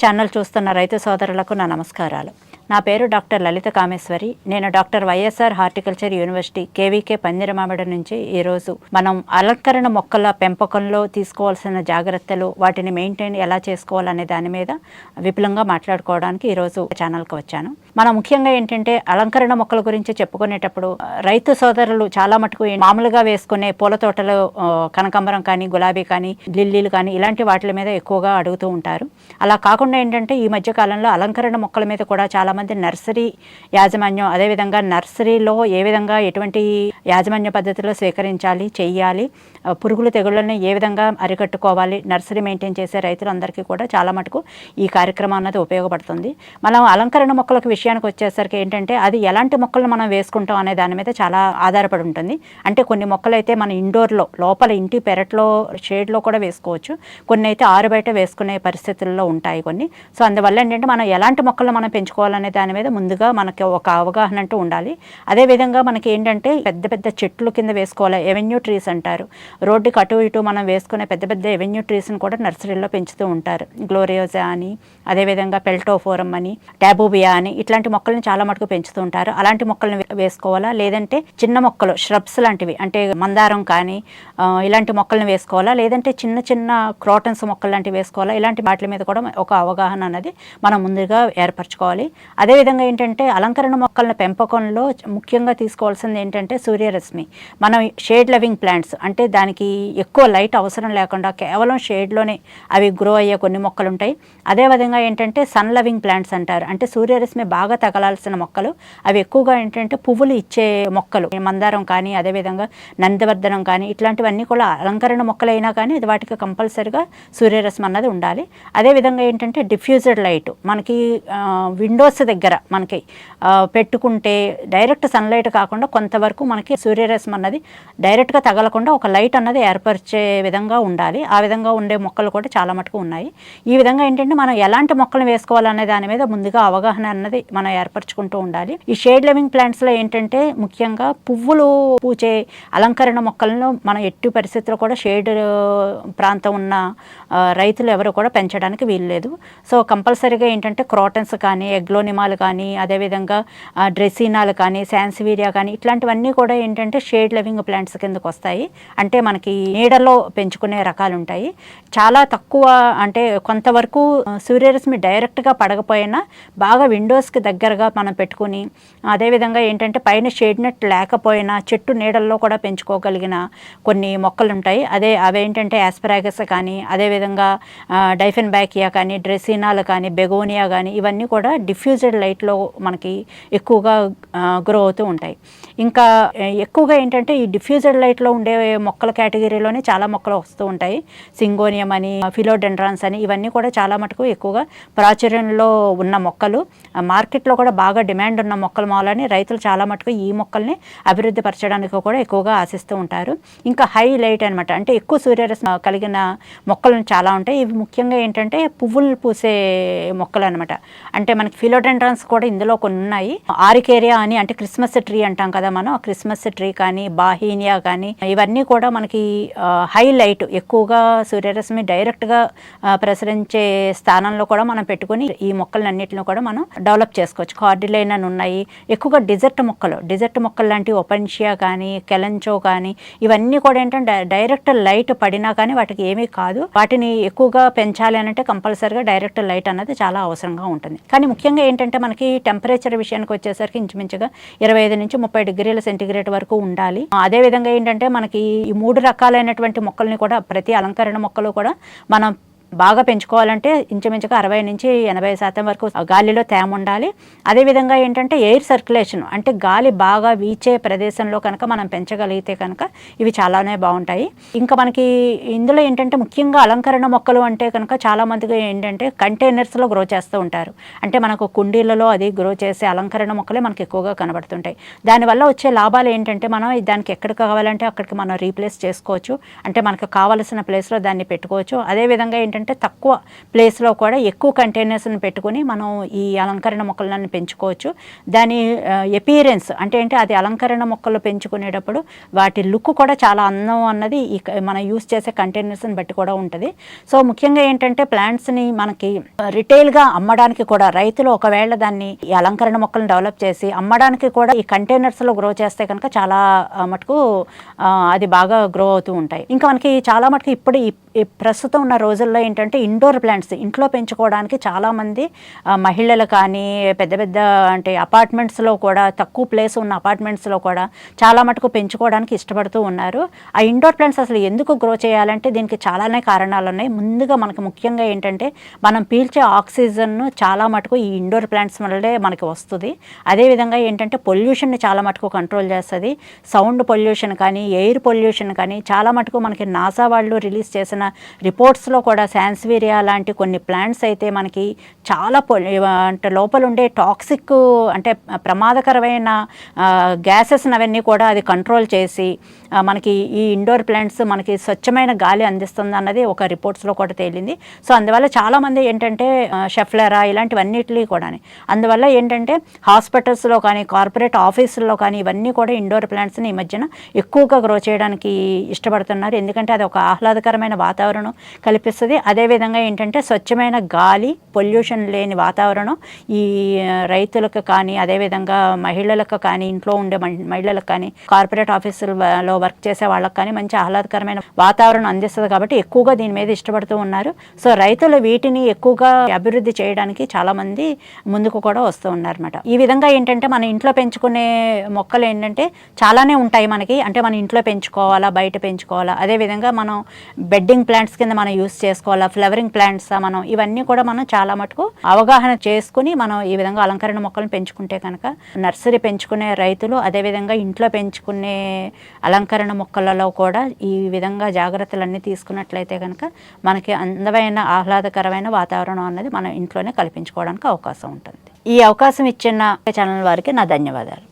Channel చూస్తున్న రైతు సోదరులకు నా నమస్కారాలు. నా పేరు డాక్టర్ లలిత కామేశ్వరి. నేను doctor YSR horticulture university KVK Pandirimamidi నుంచి ఈరోజు మనం అలంకరణ మొక్కల పెంపకంలో తీసుకోవాల్సిన జాగ్రత్తలు వాటిని మెయింటైన్ ఎలా చేసుకోవాలనే దాని మీద విపులంగా మాట్లాడుకోవడానికి ఈరోజు ఛానల్కి వచ్చాను. మనం ముఖ్యంగా ఏంటంటే అలంకరణ మొక్కల గురించి చెప్పుకునేటప్పుడు రైతు సోదరులు చాలా మటుకు మామూలుగా వేసుకునే పూల తోటలు కనకాంబరం కానీ గులాబీ కానీ లిల్లీలు కానీ ఇలాంటి వాటి మీద ఎక్కువగా అడుగుతూ ఉంటారు. అలా కాకుండా ఏంటంటే ఈ మధ్య కాలంలో అలంకరణ మొక్కల మీద కూడా చాలా మంది నర్సరీ యాజమాన్యం అదేవిధంగా నర్సరీలో ఏ విధంగా ఎటువంటి యాజమాన్య పద్ధతిలో స్వీకరించాలి చేయాలి పురుగులు తెగుళ్ళని ఏ విధంగా అరికట్టుకోవాలి నర్సరీ మెయింటైన్ చేసే రైతులందరికీ కూడా చాలా మటుకు ఈ కార్యక్రమం అన్నది ఉపయోగపడుతుంది. మనం అలంకరణ మొక్కలకు విషయానికి వచ్చేసరికి ఏంటంటే అది ఎలాంటి మొక్కలను మనం వేసుకుంటాం అనే దాని మీద చాలా ఆధారపడి ఉంటుంది. అంటే కొన్ని మొక్కలు అయితే మన ఇండోర్లో లోపల ఇంటి పెరట్లో షేడ్లో కూడా వేసుకోవచ్చు. కొన్ని అయితే ఆరు బయట వేసుకునే పరిస్థితుల్లో ఉంటాయి కొన్ని. సో అందువల్ల ఏంటంటే మనం ఎలాంటి మొక్కలు మనం పెంచుకోవాలని దాని మీద ముందుగా మనకి ఒక అవగాహన అంటూ ఉండాలి. అదేవిధంగా మనకి ఏంటంటే పెద్ద పెద్ద చెట్లు కింద వేసుకోవాలి. ఎవెన్యూ ట్రీస్ అంటారు. రోడ్డుకి అటు ఇటు మనం వేసుకునే పెద్ద పెద్ద ఎవెన్యూ ట్రీస్ని కూడా నర్సరీలో పెంచుతూ ఉంటారు. గ్లోరియోజా అని అదేవిధంగా పెల్టోఫోరం అని టాబూబియా అని ఇట్లాంటి మొక్కల్ని చాలా మటుకు పెంచుతూ ఉంటారు. అలాంటి మొక్కలను వేసుకోవాలా? లేదంటే చిన్న మొక్కలు ష్రబ్స్ లాంటివి అంటే మందారం కానీ ఇలాంటి మొక్కలను వేసుకోవాలా? లేదంటే చిన్న చిన్న క్రోటన్స్ మొక్కలు లాంటివి వేసుకోవాలా? ఇలాంటి వాటి మీద కూడా ఒక అవగాహన అనేది మనం ముందుగా ఏర్పరచుకోవాలి. అదేవిధంగా ఏంటంటే అలంకరణ మొక్కల పెంపకంలో ముఖ్యంగా తీసుకోవాల్సింది ఏంటంటే సూర్యరశ్మి. మనం షేడ్ లవింగ్ ప్లాంట్స్ అంటే దానికి ఎక్కువ లైట్ అవసరం లేకుండా కేవలం షేడ్లోనే అవి గ్రో అయ్యే కొన్ని మొక్కలు ఉంటాయి అదేవిధంగా ఏంటంటే సన్ లవింగ్ ప్లాంట్స్ అంటారు. అంటే సూర్యరశ్మి బాగా తగలాల్సిన మొక్కలు. అవి ఎక్కువగా ఏంటంటే పువ్వులు ఇచ్చే మొక్కలు. మందారం కానీ అదేవిధంగా నందివర్ధనం కానీ ఇట్లాంటివన్నీ కూడా అలంకరణ మొక్కలైనా కానీ అది వాటికి కంపల్సరిగా సూర్యరశ్మి అన్నది ఉండాలి. అదేవిధంగా ఏంటంటే డిఫ్యూజర్ లైట్. మనకి విండోస్ దగ్గర మనకి పెట్టుకుంటే డైరెక్ట్ సన్లైట్ కాకుండా కొంతవరకు మనకి సూర్యరశ్మి అన్నది డైరెక్ట్గా తగలకుండా ఒక లైట్ అన్నది ఏర్పరిచే విధంగా ఉండాలి. ఆ విధంగా ఉండే మొక్కలు కూడా చాలా మటుకు ఉన్నాయి. ఈ విధంగా ఏంటంటే మనం ఎలాంటి మొక్కలు వేసుకోవాలనే దాని మీద ముందుగా అవగాహన అన్నది మనం ఏర్పరచుకుంటూ ఉండాలి. ఈ షేడ్ లివింగ్ ప్లాంట్స్లో ఏంటంటే ముఖ్యంగా పువ్వులు పూచే అలంకరణ మొక్కలను మనం ఎట్టి పరిస్థితుల్లో కూడా షేడ్ ప్రాంతం ఉన్న రైతులు ఎవరు కూడా పెంచడానికి వీల్లేదు. సో కంపల్సరీగా ఏంటంటే క్రోటన్స్ కానీ ఎగ్లోనిమాలు కానీ అదేవిధంగా డ్రెస్సీనాలు కానీ శాన్సివీరియా కానీ ఇట్లాంటివన్నీ కూడా ఏంటంటే షేడ్ లివింగ్ ప్లాంట్స్ కిందకు వస్తాయి. అంటే మనకి నీడలో పెంచుకునే రకాలు ఉంటాయి చాలా తక్కువ అంటే కొంతవరకు సూర్యరశ్మి డైరెక్ట్గా పడకపోయినా బాగా విండోస్కి దగ్గరగా మనం పెట్టుకుని అదేవిధంగా ఏంటంటే పైన షేడ్ నెట్ లేకపోయినా చెట్టు నీడల్లో కూడా పెంచుకోగలిగిన కొన్ని మొక్కలు ఉంటాయి అదే అవేంటంటే యాస్పరాగస్ కానీ అదేవిధంగా డైఫెన్ బ్యాకియా కానీ డ్రెసినాలు కానీ బెగోనియా కానీ ఇవన్నీ కూడా డిఫ్యూజెడ్ లైట్లో మనకి ఎక్కువగా గ్రో అవుతూ ఉంటాయి. ఇంకా ఎక్కువగా ఏంటంటే ఈ డిఫ్యూజెడ్ లైట్లో ఉండే మొక్కల కేటగిరీలోనే చాలా మొక్కలు వస్తూ ఉంటాయి. సింగోనియం అని ఫిలోడెండ్రాన్స్ అని ఇవన్నీ కూడా చాలా మటుకు ఎక్కువగా ప్రాచుర్యంలో ఉన్న మొక్కలు. మార్కెట్లో కూడా బాగా డిమాండ్ ఉన్న మొక్కలు మూలని రైతులు చాలా మటుకు ఈ మొక్కల్ని అభివృద్ధి పరచడానికి కూడా ఎక్కువగా ఆశిస్తూ ఉంటారు. ఇంకా హై లైట్ అనమాట అంటే ఎక్కువ సూర్యరశ్మి కలిగిన మొక్కలు చాలా ఉంటాయి. ఇవి ముఖ్యంగా ఏంటంటే పువ్వులు పూసే మొక్కలు అనమాట అంటే మనకి ఎంట్రన్స్ కూడా ఇందులో కొన్ని ఉన్నాయి ఆరికేరియా అని అంటే క్రిస్మస్ ట్రీ అంటాం కదా మనం. క్రిస్మస్ ట్రీ కానీ బాహీనియా కానీ ఇవన్నీ కూడా మనకి హై లైట్ ఎక్కువగా సూర్యరశ్మి డైరెక్ట్గా ప్రసరించే స్థానంలో కూడా మనం పెట్టుకుని ఈ మొక్కలన్నింటిని కూడా మనం డెవలప్ చేసుకోవచ్చు. కార్డిలైన్ అని ఉన్నాయి. ఎక్కువగా డిజర్ట్ మొక్కలు. డిజర్ట్ మొక్కలు లాంటి ఒపెన్షియా కానీ కెలంచో కానీ ఇవన్నీ కూడా ఏంటంటే డైరెక్ట్ లైట్ పడినా కానీ వాటికి ఏమీ కాదు. వాటిని ఎక్కువగా పెంచాలి అని అంటే కంపల్సరీగా డైరెక్ట్ లైట్ అనేది చాలా అవసరంగా ఉంటుంది. కానీ ముఖ్యంగా ఏంటంటే మనకి టెంపరేచర్ విషయానికి వచ్చేసరికి ఇంచుమించుగా ఇరవై ఐదు నుంచి ముప్పై డిగ్రీల సెంటీగ్రేడ్ వరకు ఉండాలి. అదే విధంగా ఏంటంటే మనకి ఈ మూడు రకాలైనటువంటి మొక్కల్ని కూడా ప్రతి అలంకరణ మొక్కలు కూడా మనం బాగా పెంచుకోవాలంటే ఇంచుమించుగా అరవై నుంచి ఎనభై శాతం వరకు గాలిలో తేమ ఉండాలి. అదేవిధంగా ఏంటంటే ఎయిర్ సర్క్యులేషన్ అంటే గాలి బాగా వీచే ప్రదేశంలో కనుక మనం పెంచగలిగితే కనుక ఇవి చాలానే బాగుంటాయి. ఇంకా మనకి ఇందులో ఏంటంటే ముఖ్యంగా అలంకరణ మొక్కలు అంటే కనుక చాలా మందికి ఏంటంటే కంటైనర్స్లో గ్రో చేస్తూ ఉంటారు. అంటే మనకు కుండీలలో అది గ్రో చేసే అలంకరణ మొక్కలే మనకి ఎక్కువగా కనబడుతుంటాయి. దానివల్ల వచ్చే లాభాలు ఏంటంటే మనం దానికి ఎక్కడికి కావాలంటే అక్కడికి మనం రీప్లేస్ చేసుకోవచ్చు. అంటే మనకు కావలసిన ప్లేస్లో దాన్ని పెట్టుకోవచ్చు. అదేవిధంగా ఏంటంటే ఏంటంటే తక్కువ ప్లేస్లో కూడా ఎక్కువ కంటైనర్స్ని పెట్టుకుని మనం ఈ అలంకరణ మొక్కలను పెంచుకోవచ్చు. దాని ఎపీరెన్స్ అంటే ఏంటి? అది అలంకరణ మొక్కలు పెంచుకునేటప్పుడు వాటి లుక్ కూడా చాలా అందం అన్నది ఈ క- మనం యూస్ చేసే కంటైనర్స్ని బట్టి కూడా ఉంటుంది. సో ముఖ్యంగా ఏంటంటే ప్లాంట్స్ని మనకి రిటైల్గా అమ్మడానికి కూడా రైతులు ఒకవేళ దాన్ని ఈ అలంకరణ మొక్కలను డెవలప్ చేసి అమ్మడానికి కూడా ఈ కంటైనర్స్లో గ్రో చేస్తే కనుక చాలా మటుకు అది బాగా గ్రో అవుతూ ఉంటాయి. ఇంకా మనకి చాలా మటుకు ఇప్పుడు ప్రస్తుతం ఉన్న రోజుల్లో ఏంటంటే ఇండోర్ ప్లాంట్స్ ఇంట్లో పెంచుకోవడానికి చాలామంది మహిళలు కానీ పెద్ద పెద్ద అంటే అపార్ట్మెంట్స్లో కూడా తక్కువ ప్లేస్ ఉన్న అపార్ట్మెంట్స్లో కూడా చాలా మటుకు పెంచుకోవడానికి ఇష్టపడుతూ ఉన్నారు. ఆ ఇండోర్ ప్లాంట్స్ అసలు ఎందుకు గ్రో చేయాలంటే దీనికి చాలానే కారణాలు ఉన్నాయి. ముందుగా మనకు ముఖ్యంగా ఏంటంటే మనం పీల్చే ఆక్సిజన్ను చాలా మటుకు ఈ ఇండోర్ ప్లాంట్స్ వల్లే మనకి వస్తుంది. అదేవిధంగా ఏంటంటే పొల్యూషన్ని చాలా మటుకు కంట్రోల్ చేస్తుంది. సౌండ్ పొల్యూషన్ కానీ ఎయిర్ పొల్యూషన్ కానీ చాలా మటుకు మనకి నాసా వాళ్ళు రిలీజ్ చేసిన రిపోర్ట్స్లో కూడా శాన్స్వీరియా లాంటి కొన్ని ప్లాంట్స్ అయితే మనకి చాలా అంటే లోపల ఉండే టాక్సిక్ అంటే ప్రమాదకరమైన గ్యాసెస్ అవన్నీ కూడా అది కంట్రోల్ చేసి మనకి ఈ ఇండోర్ ప్లాంట్స్ మనకి స్వచ్ఛమైన గాలి అందిస్తుంది అన్నది ఒక రిపోర్ట్స్లో కూడా తేలింది. సో అందువల్ల చాలామంది ఏంటంటే షెఫ్లరా ఇలాంటివన్నిటిని కూడా అందువల్ల ఏంటంటే హాస్పిటల్స్లో కానీ కార్పొరేట్ ఆఫీసుల్లో కానీ ఇవన్నీ కూడా ఇండోర్ ప్లాంట్స్ని ఈ మధ్యన ఎక్కువగా గ్రో చేయడానికి ఇష్టపడుతున్నారు. ఎందుకంటే అది ఒక ఆహ్లాదకరమైన వాతావరణం కల్పిస్తుంది. అదేవిధంగా ఏంటంటే స్వచ్ఛమైన గాలి పొల్యూషన్ లేని వాతావరణం ఈ రైతులకు కానీ అదేవిధంగా మహిళలకు కానీ ఇంట్లో ఉండే మహిళలకు కానీ కార్పొరేట్ ఆఫీసులలో వర్క్ చేసే వాళ్ళకి కానీ మంచి ఆహ్లాదకరమైన వాతావరణం అందిస్తుంది కాబట్టి ఎక్కువగా దీని మీద ఇష్టపడుతూ ఉన్నారు. సో రైతులు వీటిని ఎక్కువగా అభివృద్ధి చేయడానికి చాలా మంది ముందుకు కూడా వస్తూ ఉన్నారన్నమాట. ఈ విధంగా ఏంటంటే మన ఇంట్లో పెంచుకునే మొక్కలు ఏంటంటే చాలానే ఉంటాయి మనకి. అంటే మన ఇంట్లో పెంచుకోవాలా బయట పెంచుకోవాలా. అదేవిధంగా మనం బెడ్డింగ్ ప్లాంట్స్ కింద మనం యూస్ చేసుకోవాలా ఫ్లవరింగ్ ప్లాంట్స్ మనం ఇవన్నీ కూడా మనం చాలా మటుకు అవగాహన చేసుకుని మనం ఈ విధంగా అలంకరణ మొక్కలను పెంచుకుంటే కనుక నర్సరీ పెంచుకునే రైతులు అదేవిధంగా ఇంట్లో పెంచుకునే అలంకరణ మొక్కలలో కూడా ఈ విధంగా జాగ్రత్తలన్నీ తీసుకున్నట్లయితే కనుక మనకి అందమైన ఆహ్లాదకరమైన వాతావరణం అన్నది మనం ఇంట్లోనే కల్పించుకోవడానికి అవకాశం ఉంటుంది. ఈ అవకాశం ఇచ్చిన ఛానల్ వారికి నా ధన్యవాదాలు.